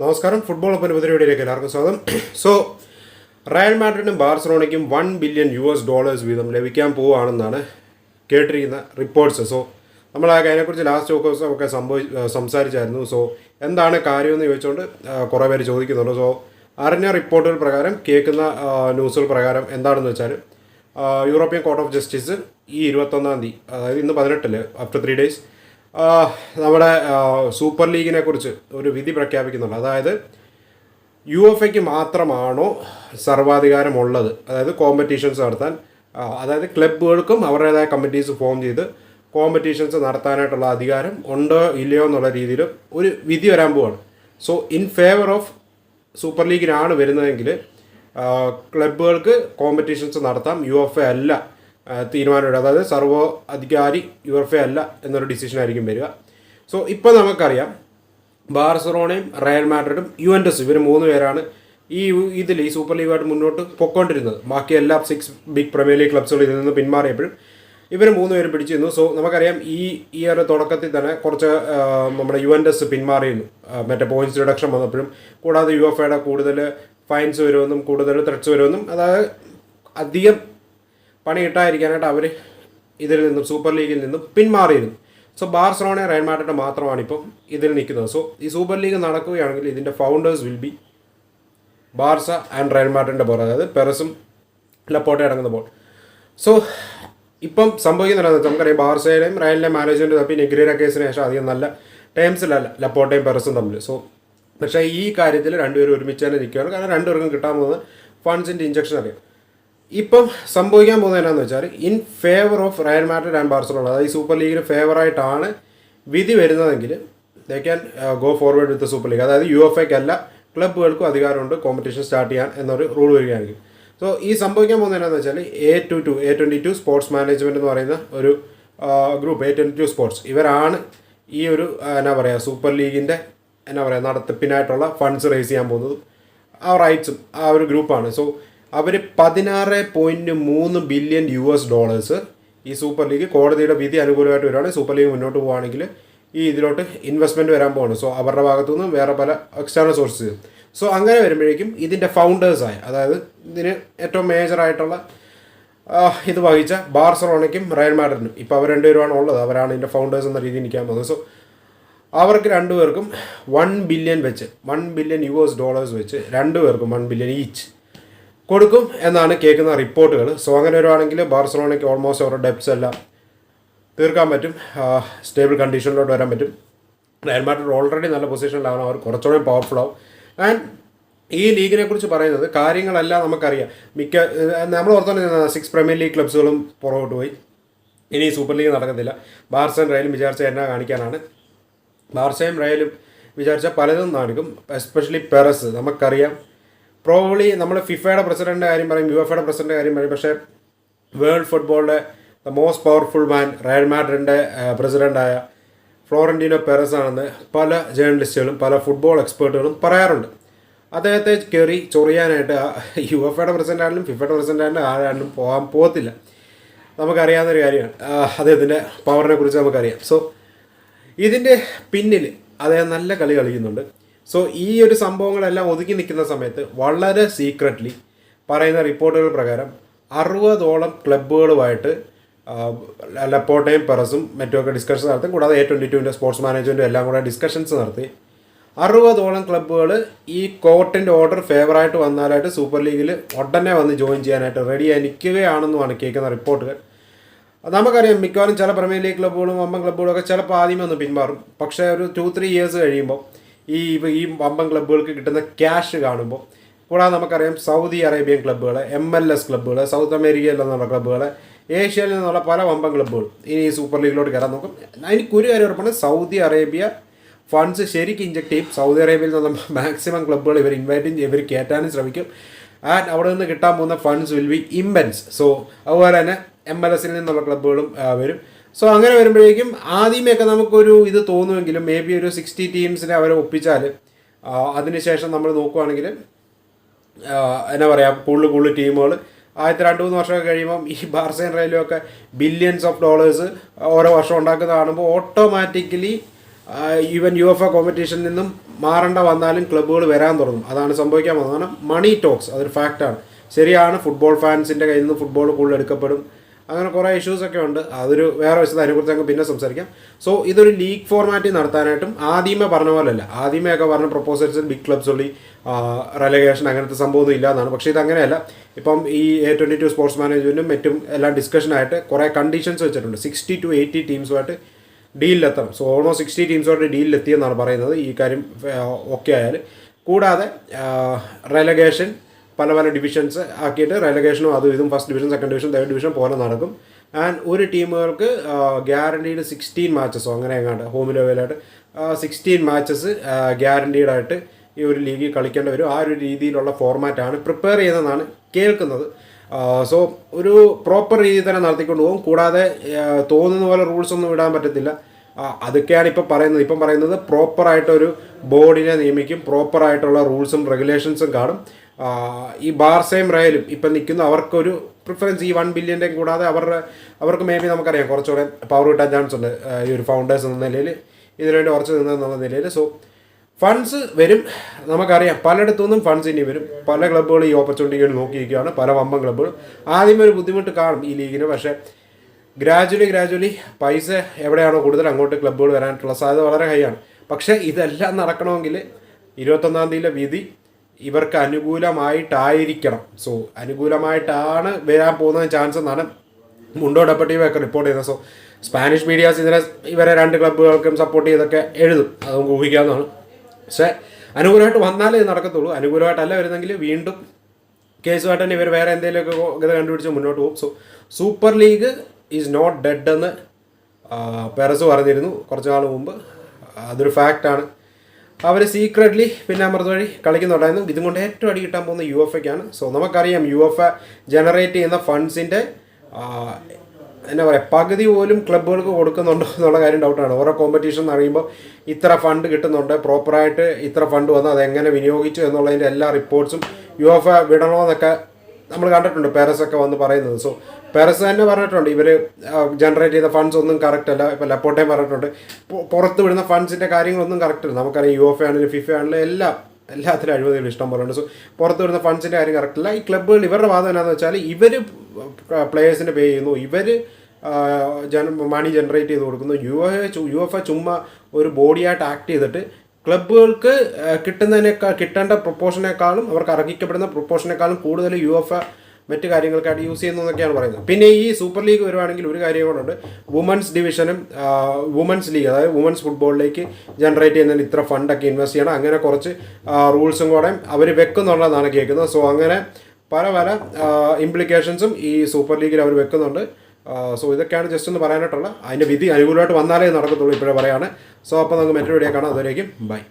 നമസ്കാരം. ഫുട്ബോൾ ഒപ്പന ഉപരിപടിയിലേക്ക് എല്ലാവർക്കും സ്വാഗതം. സോ റയൽ മാഡ്രിഡിനും ബാർസലോണയ്ക്കും one billion U S dollars വീതം ലഭിക്കാൻ പോവുകയാണെന്നാണ് കേട്ടിരിക്കുന്ന റിപ്പോർട്ട്സ് സോ നമ്മൾ അതിനെക്കുറിച്ച് ലാസ്റ്റ് ദിവസം ഒക്കെ സംഭവി സംസാരിച്ചായിരുന്നു. സോ എന്താണ് കാര്യമെന്ന് ചോദിച്ചുകൊണ്ട് കുറേ പേര് ചോദിക്കുന്നുണ്ട്. സോ അറിഞ്ഞ റിപ്പോർട്ടുകൾ പ്രകാരം കേൾക്കുന്ന ന്യൂസുകൾ പ്രകാരം എന്താണെന്ന് വെച്ചാൽ യൂറോപ്യൻ കോർട്ട് ഓഫ് ജസ്റ്റിസ് ഈ ഇരുപത്തൊന്നാം തീയതി അതായത് ഇന്ന് പതിനെട്ടിൽ ആഫ്റ്റർ ത്രീ ഡേയ്സ് നമ്മുടെ സൂപ്പർ ലീഗിനെ കുറിച്ച് ഒരു വിധി പ്രഖ്യാപിക്കുന്നുണ്ട്. അതായത് യു എഫ് എക്ക് മാത്രമാണോ സർവാധികാരമുള്ളത്? അതായത് കോമ്പറ്റീഷൻസ് നടത്താൻ അതായത് ക്ലബുകൾക്കും അവരുടേതായ കമ്മിറ്റീസ് ഫോം ചെയ്ത് കോമ്പറ്റീഷൻസ് നടത്താനായിട്ടുള്ള അധികാരം ഉണ്ടോ ഇല്ലയോ എന്നുള്ള രീതിയിൽ ഒരു വിധി വരാൻ പോവാണ്. So in favour of super ലീഗിനാണ് വരുന്നതെങ്കിൽ ക്ലബുകൾക്ക് കോമ്പറ്റീഷൻസ് നടത്താം യു എഫ് എ അല്ല. തീരുമാനമെടുക്കുക അതായത് സർവോ അധികാരി യു എഫ് എ അല്ല എന്നൊരു ഡിസിഷൻ ആയിരിക്കും വരിക. സോ ഇപ്പോൾ നമുക്കറിയാം ബാർസറോണയും റയൽ മാഡ്രിഡും യു എൻ എസ് ഇവർ മൂന്ന് പേരാണ് ഈ ഇതിൽ ഈ സൂപ്പർ ലീഗായിട്ട് മുന്നോട്ട് പൊക്കോണ്ടിരുന്നത്. ബാക്കി എല്ലാ സിക്സ് ബിഗ് പ്രീമിയർ ലീഗ് ക്ലബ്സുകൾ ഇതിൽ നിന്ന് പിന്മാറിയപ്പോഴും ഇവർ മൂന്ന് പേരും പിടിച്ചിരുന്നു. സോ നമുക്കറിയാം ഈ ഈ ഒരു തുടക്കത്തിൽ തന്നെ കുറച്ച് നമ്മുടെ യു എൻ എസ് പിന്മാറിയിരുന്നു മറ്റേ പോയിന്റ്സ് റിഡക്ഷൻ വന്നപ്പോഴും. കൂടാതെ യു എഫ് എയുടെ കൂടുതൽ ഫൈൻസ് വരുമെന്നും കൂടുതൽ ത്രെഡ്സ് വരുമെന്നും. അതായത് അധികം പണി കിട്ടാതിരിക്കാനായിട്ട് അവർ ഇതിൽ നിന്നും സൂപ്പർ ലീഗിൽ നിന്നും പിന്മാറിയിരുന്നു. സോ ബാർസലോണ റയൽ മാഡ്രിഡ് മാത്രമാണ് ഇപ്പം ഇതിൽ നിൽക്കുന്നത്. സോ ഈ സൂപ്പർ ലീഗ് നടക്കുകയാണെങ്കിൽ ഇതിന്റെ founders will be Barca and Real മാഡ്രിഡിന്റെ ബോൾ അതായത് പെറസും ലപ്പോട്ടെ അടങ്ങുന്ന ബോൾ സോ ഇപ്പം സംഭവിക്കുന്നില്ല നമുക്കറിയാം ബാർസയുടെയും റയലിന്റെ മാനേജ്മെന്റ് തപ്പി നെഗ്രീര കേസിന് ശേഷം അധികം നല്ല ടേംസിലല്ല ലപ്പോട്ടയും പെറസും തമ്മിൽ. സോ പക്ഷേ ഈ കാര്യത്തിൽ രണ്ടുപേരും ഒരുമിച്ച് തന്നെ നിൽക്കുകയാണ്. കാരണം രണ്ടുപേർക്കും കിട്ടാൻ പോകുന്നത് ഫണ്ട്സിന്റെ ഇഞ്ചക്ഷൻ അറിയാം ഇപ്പം സംഭവിക്കാൻ പോകുന്നത് എന്നാന്ന് വെച്ചാൽ in favour of Real Madrid and Barcelona അതായത് സൂപ്പർ ലീഗിന് ഫേവറായിട്ടാണ് വിധി വരുന്നതെങ്കിൽ they can go forward with super league അതായത് യു എഫ് എക്കല്ല ക്ലബ്ബുകൾക്കും അധികാരമുണ്ട് കോമ്പറ്റീഷൻ സ്റ്റാർട്ട് ചെയ്യാൻ എന്നൊരു റൂൾ വരികയായിരിക്കും സോ ഈ സംഭവിക്കാൻ പോകുന്നത് എന്താണെന്ന് വെച്ചാൽ A two two A twenty two sports management എന്ന് പറയുന്ന ഒരു group A twenty two sports ഇവരാണ് ഈ ഒരു ആ, എന്നാ പറയുക സൂപ്പർ ലീഗിന്റെ എന്നാ പറയുക നടത്തിപ്പിനായിട്ടുള്ള ഫണ്ട്സ് റേസ് ചെയ്യാൻ പോകുന്നതും. ആ റൈറ്റ്സും ആ ഒരു ഗ്രൂപ്പാണ് സോ അവർ പതിനാറ് പോയിന്റ് മൂന്ന് ബില്യൺ യു എസ് ഡോളേഴ്സ് ഈ സൂപ്പർ ലീഗ് കോടതിയുടെ വിധി അനുകൂലമായിട്ട് വരുവാണെങ്കിൽ സൂപ്പർ ലീഗ് മുന്നോട്ട് പോവുകയാണെങ്കിൽ ഈ ഇതിലോട്ട് ഇൻവെസ്റ്റ്മെന്റ് വരാൻ പോകുന്നു സോ അവരുടെ ഭാഗത്തു നിന്ന് വേറെ പല എക്സ്റ്റേണൽ സോഴ്സസ് സോ അങ്ങനെ വരുമ്പോഴേക്കും ഇതിന്റെ ഫൗണ്ടേഴ്സായ അതായത് ഇതിന് ഏറ്റവും മേജറായിട്ടുള്ള ഇത് വഹിച്ച ബാർസലോണയ്ക്കും റയൽ മാഡ്രിനും ഇപ്പോൾ അവർ രണ്ടുപേരുമാണ് ഉള്ളത്. അവരാണ് ഇതിന്റെ ഫൗണ്ടേഴ്സ് എന്ന രീതിയിൽ നിൽക്കാൻ പോകുന്നത്. സോ അവർക്ക് രണ്ടുപേർക്കും വൺ ബില്യൺ വെച്ച് one billion U S dollars വെച്ച് രണ്ടുപേർക്കും വൺ ബില്യൺ ഈച്ച് കൊടുക്കും എന്നാണ് കേൾക്കുന്ന റിപ്പോർട്ടുകൾ. സോ അങ്ങനെ വരുവാണെങ്കിൽ ബാർസലോണയ്ക്ക് ഓൾമോസ്റ്റ് അവരുടെ ഡെപ്സ് എല്ലാം തീർക്കാൻ പറ്റും. സ്റ്റേബിൾ കണ്ടീഷനിലോട്ട് വരാൻ പറ്റും. റയൽ ഓൾറെഡി നല്ല പൊസിഷനിലാണ് അവർ കുറച്ചുകൂടെ പവർഫുൾ ആവും. ആൻഡ് ഈ ലീഗിനെ കുറിച്ച് പറയുന്നത് കാര്യങ്ങളെല്ലാം നമുക്കറിയാം. മിക്ക നമ്മൾ ഓർത്തോണ്ടിരുന്ന സിക്സ് പ്രീമിയർ ലീഗ് ക്ലബ്സുകളും പുറകോട്ട് പോയി. ഇനി സൂപ്പർ ലീഗ് നടക്കത്തില്ല. ബാർസയും റയലും വിചാരിച്ച എന്നാ കാണിക്കാനാണ്. ബാർസയും റയലും വിചാരിച്ച പലതും നടക്കും എസ്പെഷ്യലി പെറസ് നമുക്കറിയാം. പ്രോബ്ലി നമ്മൾ ഫിഫയുടെ പ്രസിഡന്റ് കാര്യം പറയും യു എഫയുടെ കാര്യം പറയും. പക്ഷേ വേൾഡ് ഫുട്ബോളിന്റെ the most powerful man Real മാഡ്രിന്റെ പ്രസിഡന്റായ ഫ്ലോറന്റീനോ പെറസ് ആണെന്ന് പല ജേർണലിസ്റ്റുകളും പല ഫുട്ബോൾ എക്സ്പേർട്ടുകളും പറയാറുണ്ട്. അദ്ദേഹത്തെ കയറി ചൊറിയാനായിട്ട് യു എഫയുടെ പ്രസിഡന്റ് ആണെങ്കിലും ഫിഫയുടെ പ്രസിഡന്റ് ആണെങ്കിലും ആരാണ്ടും പോകാൻ പോകത്തില്ല. നമുക്കറിയാവുന്നൊരു കാര്യമാണ്. അദ്ദേഹത്തിന്റെ പവറിനെ കുറിച്ച് നമുക്കറിയാം. സോ ഇതിന്റെ പിന്നിൽ അദ്ദേഹം നല്ല കളി കളിക്കുന്നുണ്ട്. സോ ഈ ഒരു സംഭവങ്ങളെല്ലാം ഒതുക്കി നിൽക്കുന്ന സമയത്ത് വളരെ സീക്രട്ട്ലി പറയുന്ന റിപ്പോർട്ടുകൾ പ്രകാരം അറുപതോളം ക്ലബ്ബുകളുമായിട്ട് ലപ്പോട്ടയും പെറസും മറ്റുമൊക്കെ ഡിസ്കഷൻ നടത്തും. കൂടാതെ എ ട്വന്റി ടുവിന്റെ സ്പോർട്സ് മാനേജ്മെന്റും എല്ലാം കൂടെ ഡിസ്കഷൻസ് നടത്തി. അറുപതോളം ക്ലബ്ബുകൾ ഈ കോർട്ടിന്റെ ഓർഡർ ഫേവറായിട്ട് വന്നാലായിട്ട് സൂപ്പർ ലീഗിൽ ഉടനെ വന്ന് ജോയിൻ ചെയ്യാനായിട്ട് റെഡിയായി നിൽക്കുകയാണെന്നുമാണ് കേൾക്കുന്ന റിപ്പോർട്ടുകൾ നമുക്കറിയാം മിക്കവാറും ചില പ്രീമിയർ ലീഗ് ക്ലബ്ബുകളും അമ്മ ക്ലബ്ബുകളും ഒക്കെ ചിലപ്പോൾ ആദ്യമേ ഒന്ന് പിന്മാറും. പക്ഷേ ഒരു ടു ത്രീ ഇയേഴ്സ് കഴിയുമ്പോൾ ഈ ഈ വമ്പൻ ക്ലബ്ബുകൾക്ക് കിട്ടുന്ന ക്യാഷ് കാണുമ്പോൾ കൂടാതെ നമുക്കറിയാം സൗദി അറേബ്യൻ ക്ലബ്ബുകൾ എം എൽ എസ് ക്ലബ്ബുകൾ സൗത്ത് അമേരിക്കയിൽ നിന്നുള്ള ക്ലബ്ബുകൾ ഏഷ്യയിൽ നിന്നുള്ള പല വമ്പൻ ക്ലബ്ബുകൾ ഇനി സൂപ്പർ ലീഗിലോട്ട് കയറാൻ നോക്കും. എനിക്ക് ഒരു കാര്യം ഉറപ്പാണ് സൗദി അറേബ്യ ഫണ്ട്സ് ശരിക്കും ഇഞ്ചക്ട് ചെയ്യും. സൗദി അറേബ്യയിൽ നിന്ന് മാക്സിമം ക്ലബ്ബുകൾ ഇവർ ഇൻവൈറ്റ് ഇവർ കയറ്റാനും ശ്രമിക്കും. ആൻഡ് അവിടെ നിന്ന് കിട്ടാൻ പോകുന്ന funds will be immense so അതുപോലെ തന്നെ എം എൽ എസിൽ നിന്നുള്ള ക്ലബ്ബുകളും വരും. സോ അങ്ങനെ വരുമ്പോഴേക്കും ആദ്യമേയൊക്കെ നമുക്കൊരു ഇത് തോന്നുമെങ്കിലും മേ ബി ഒരു സിക്സ്റ്റി ടീംസിനെ അവരെ ഒപ്പിച്ചാൽ അതിനുശേഷം നമ്മൾ നോക്കുവാണെങ്കിൽ എന്നാ പറയുക കൂടുതൽ കൂടുതൽ ടീമുകൾ ആദ്യത്തെ രണ്ട് മൂന്ന് വർഷമൊക്കെ കഴിയുമ്പം ഈ ബാർസൈൻ റെയിൽവേ ഒക്കെ ബില്യൺസ് ഓഫ് ഡോളേഴ്സ് ഓരോ വർഷം ഉണ്ടാക്കുന്ന കാണുമ്പോൾ automatically even U F A കോമ്പറ്റീഷനിൽ നിന്നും മാറേണ്ട വന്നാലും ക്ലബ്ബുകൾ വരാൻ തുടങ്ങും. അതാണ് സംഭവിക്കാൻ പോകുന്നത്. കാരണം മണി ടോക്സ് അതൊരു ഫാക്റ്റാണ് ശരിയാണ് ഫുട്ബോൾ ഫാൻസിന്റെ കയ്യിൽ നിന്ന് ഫുട്ബോൾ കൂടുതൽ എടുക്കപ്പെടും. അങ്ങനെ കുറേ ഇഷ്യൂസൊക്കെ ഉണ്ട്. അതൊരു വേറെ വശത്ത് അതിനെക്കുറിച്ച് നമുക്ക് പിന്നെ സംസാരിക്കാം. സോ ഇതൊരു ലീഗ് ഫോർമാറ്റിൽ നടത്താനായിട്ടും ആദ്യമേ പറഞ്ഞ പോലെയല്ല ആദ്യമേ ഒക്കെ പറഞ്ഞ പ്രൊപ്പോസൽസിൽ ബിഗ് ക്ലബ്സ് ഉള്ളി റെലഗേഷൻ അങ്ങനത്തെ സംഭവമൊന്നും ഇല്ല എന്നാണ്. പക്ഷേ ഇതങ്ങനെയല്ല ഇപ്പം ഈ എ ട്വന്റി ടു സ്പോർട്സ് മാനേജ്മെന്റും മറ്റും എല്ലാം ഡിസ്കഷനായിട്ട് കുറേ കണ്ടീഷൻസ് വെച്ചിട്ടുണ്ട്. സിക്സ്റ്റി ടു എയ്റ്റി ടീംസുമായിട്ട് ഡീലിലെത്തണം സോ ഓൾമോസ്റ്റ് സിക്സ്റ്റി ടീംസുമായിട്ട് ഡീലിലെത്തിയെന്നാണ് പറയുന്നത്. ഈ കാര്യം ഓക്കെ ആയാൽ കൂടാതെ റെലഗേഷൻ പല പല ഡിവിഷൻസ് ആക്കിയിട്ട് റെലഗേഷനും അതും ഇതും first division second division third division പോലെ നടക്കും. ആൻഡ് ഒരു ടീമുകൾക്ക് ഗ്യാരണ്ടീഡ് സിക്സ്റ്റീൻ മാച്ചസോ അങ്ങനെ എങ്ങാണ്ട് ഹോം ലെവലായിട്ട് സിക്സ്റ്റീൻ മാച്ചസ് ഗ്യാരണ്ടീഡ് ആയിട്ട് ഈ ഒരു ലീഗിൽ കളിക്കേണ്ടി വരും. ആ ഒരു രീതിയിലുള്ള ഫോർമാറ്റാണ് പ്രിപ്പയർ ചെയ്യുന്നതെന്നാണ് കേൾക്കുന്നത്. സോ ഒരു പ്രോപ്പർ രീതിയിൽ തന്നെ നടത്തിക്കൊണ്ട് പോകും. കൂടാതെ തോന്നുന്ന പോലെ റൂൾസ് ഒന്നും ഇടാൻ പറ്റത്തില്ല. അതൊക്കെയാണ് ഇപ്പം പറയുന്നത്. ഇപ്പം പറയുന്നത് പ്രോപ്പറായിട്ടൊരു ബോർഡിനെ നിയമിക്കും. പ്രോപ്പറായിട്ടുള്ള റൂൾസും റെഗുലേഷൻസും കാണും. ഈ ബാർസയും റയലും ഇപ്പം നിൽക്കുന്ന അവർക്കൊരു പ്രിഫറൻസ് ഈ വൺ ബില്യന്റെയും കൂടാതെ അവരുടെ അവർക്ക് മേ ബി നമുക്കറിയാം കുറച്ചുകൂടെ പവർ കിട്ടാൻ ചാൻസ് ഉണ്ട്. ഈ ഒരു ഫൗണ്ടേഴ്സ് എന്ന നിലയിൽ ഇതിനുവേണ്ടി ഉറച്ചു നിന്നെന്നുള്ള നിലയിൽ. സോ ഫണ്ട്സ് വരും. നമുക്കറിയാം പലയിടത്തു നിന്നും ഫണ്ട്സ് ഇനി വരും. പല ക്ലബ്ബുകളും ഈ ഓപ്പർച്യൂണിറ്റി നോക്കിയിരിക്കുകയാണ്. പല വമ്പൻ ക്ലബ്ബുകൾ ആദ്യമേ ഒരു ബുദ്ധിമുട്ട് കാണും ഈ ലീഗിന് പക്ഷേ ഗ്രാജുവലി ഗ്രാജുവലി പൈസ എവിടെയാണോ കൂടുതൽ അങ്ങോട്ട് ക്ലബ്ബുകൾ വരാനായിട്ടുള്ള സാധ്യത വളരെ ഹൈ ആണ്. പക്ഷേ ഇതെല്ലാം നടക്കണമെങ്കിൽ ഇരുപത്തൊന്നാം തീയതിയിലെ വിധി ഇവർക്ക് അനുകൂലമായിട്ടായിരിക്കണം. സോ അനുകൂലമായിട്ടാണ് വരാൻ പോകുന്ന ചാൻസ് എന്നാണ് മുണ്ടോ ഡെപ്പറ്റീവൊക്കെ റിപ്പോർട്ട് ചെയ്യുന്നത്. സോ സ്പാനിഷ് മീഡിയാസ് ഇതിനെ ഇവരെ രണ്ട് ക്ലബ്ബുകൾക്കും സപ്പോർട്ട് ചെയ്തൊക്കെ എഴുതും. അത് നമുക്ക് ഊഹിക്കാവുന്നതാണ്. പക്ഷേ അനുകൂലമായിട്ട് വന്നാലേ ഇത് നടക്കത്തുള്ളൂ. അനുകൂലമായിട്ടല്ല വരുന്നെങ്കിൽ വീണ്ടും കേസുമായിട്ട് തന്നെ ഇവർ വേറെ എന്തെങ്കിലുമൊക്കെ ഇത് കണ്ടുപിടിച്ച് മുന്നോട്ട് പോകും. So super league is not dead എന്ന് പെറസ് പറഞ്ഞിരുന്നു കുറച്ച് നാൾ മുമ്പ്. അതൊരു ഫാക്റ്റാണ് അവർ സീക്രട്ട്ലി പിന്നെ അമൃത് വഴി കളിക്കുന്നുണ്ടായിരുന്നു. ഇതും കൊണ്ട് ഏറ്റവും അടി കിട്ടാൻ പോകുന്ന യു എഫ് എക്കാണ് സോ നമുക്കറിയാം യു എഫ് എ ജനറേറ്റ് ചെയ്യുന്ന ഫണ്ട്സിന്റെ എന്താ പറയുക പകുതി പോലും ക്ലബ്ബുകൾക്ക് കൊടുക്കുന്നുണ്ടോ എന്നുള്ള കാര്യം ഡൗട്ടാണ് ഓരോ കോമ്പറ്റീഷൻ എന്ന് അറിയുമ്പോൾ ഇത്ര ഫണ്ട് കിട്ടുന്നുണ്ട്. പ്രോപ്പറായിട്ട് ഇത്ര ഫണ്ട് വന്നു. അത് എങ്ങനെ വിനിയോഗിച്ചു എന്നുള്ളതിന്റെ എല്ലാ റിപ്പോർട്ട്സും യു എഫ് വിടണമെന്നൊക്കെ നമ്മൾ കണ്ടിട്ടുണ്ട് പാരസ് ഒക്കെ വന്ന് പറയുന്നത്. സോ പാരസ് തന്നെ പറഞ്ഞിട്ടുണ്ട് ഇവർ ജനറേറ്റ് ചെയ്ത ഫണ്ട്സ് ഒന്നും കറക്റ്റ് അല്ല. ഇപ്പോൾ ലപ്പോട്ടയും പറഞ്ഞിട്ടുണ്ട് പുറത്ത് വിടുന്ന ഫണ്ട്സിന്റെ കാര്യങ്ങളൊന്നും കറക്റ്റ് അല്ല. നമുക്കറിയാം യു എഫ് ആണെങ്കിലും ഫിഫ ആണെങ്കിലും എല്ലാം എല്ലാത്തിലും അഴിമതികൾ ഇഷ്ടം പോലെ ഉണ്ട് സോ പുറത്ത് വരുന്ന ഫണ്ട്സിന്റെ കാര്യം കറക്റ്റ് അല്ല ഈ ക്ലബ്ബുകൾ ഇവരുടെ വാദം എന്നാന്ന് വെച്ചാൽ ഇവർ പ്ലേയേഴ്സിന് പേ ചെയ്യുന്നു. ഇവർ ജന മണി ജനറേറ്റ് ചെയ്ത് കൊടുക്കുന്നു. U F U F A ചുമ്മാ ഒരു ബോഡിയായിട്ട് ആക്ട് ചെയ്തിട്ട് ക്ലബ്ബുകൾക്ക് കിട്ടുന്നതിനേക്കാൾ കിട്ടേണ്ട പ്രൊപ്പോഷനേക്കാളും അവർക്ക് അർഹിക്കപ്പെടുന്ന പ്രൊപ്പോഷനേക്കാളും കൂടുതൽ യു എഫ് മറ്റു കാര്യങ്ങൾക്കായിട്ട് യൂസ് ചെയ്യുന്നു എന്നൊക്കെയാണ് പറയുന്നത്. പിന്നെ ഈ സൂപ്പർ ലീഗ് വരുവാണെങ്കിൽ ഒരു കാര്യം കൂടെ വുമൻസ് ഡിവിഷനും വുമൻസ് ലീഗ് അതായത് വുമൻസ് ഫുട്ബോളിലേക്ക് ജനറേറ്റ് ചെയ്യുന്നതിന് ഇത്ര ഫണ്ടൊക്കെ ഇൻവെസ്റ്റ് ചെയ്യണം. അങ്ങനെ കുറച്ച് റൂൾസും കൂടെ അവർ വെക്കുന്നുള്ളതാണ് കേൾക്കുന്നത്. സോ അങ്ങനെ പല പല ഇംപ്ലിക്കേഷൻസും ഈ സൂപ്പർ ലീഗിൽ അവർ വെക്കുന്നുണ്ട്. സോ ഇതൊക്കെയാണ് ജസ്റ്റ് ഒന്ന് പറയാനായിട്ടുള്ള അതിന്റെ വിധി അനുകൂലമായിട്ട് വന്നാലേ നടക്കത്തുള്ളൂ ഇപ്പോഴേ പറയാണ്. സോ അപ്പോൾ നമുക്ക് മറ്റൊരു വീഡിയോ കാണാം. അതുവരേക്കും ബൈ